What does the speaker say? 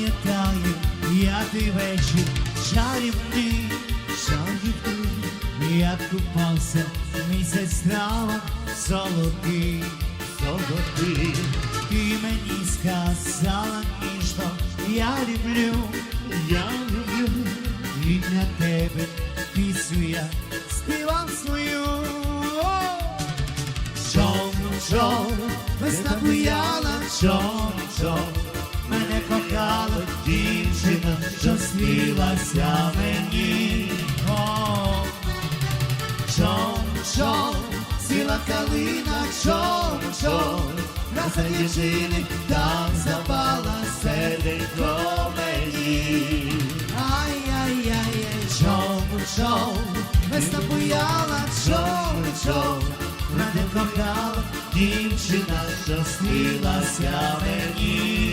пам'ятаю, я ти вечір чарівний, чарівний, як купався місяць трава золотий, золотий. Ти мені сказала ніжно, я люблю, я люблю, і для тебе пісню я співав свою. Чом, чом, весна буяла, чом, чом, мене кохала дівчина, що снилася мені. Чом, чом, сіла калина, чом, чом, краса дівчини там запала серденько мені. Ай-яй-яй, чом, чом, весна буяла, чом, чом, мене кохала дівчина, що снилася мені.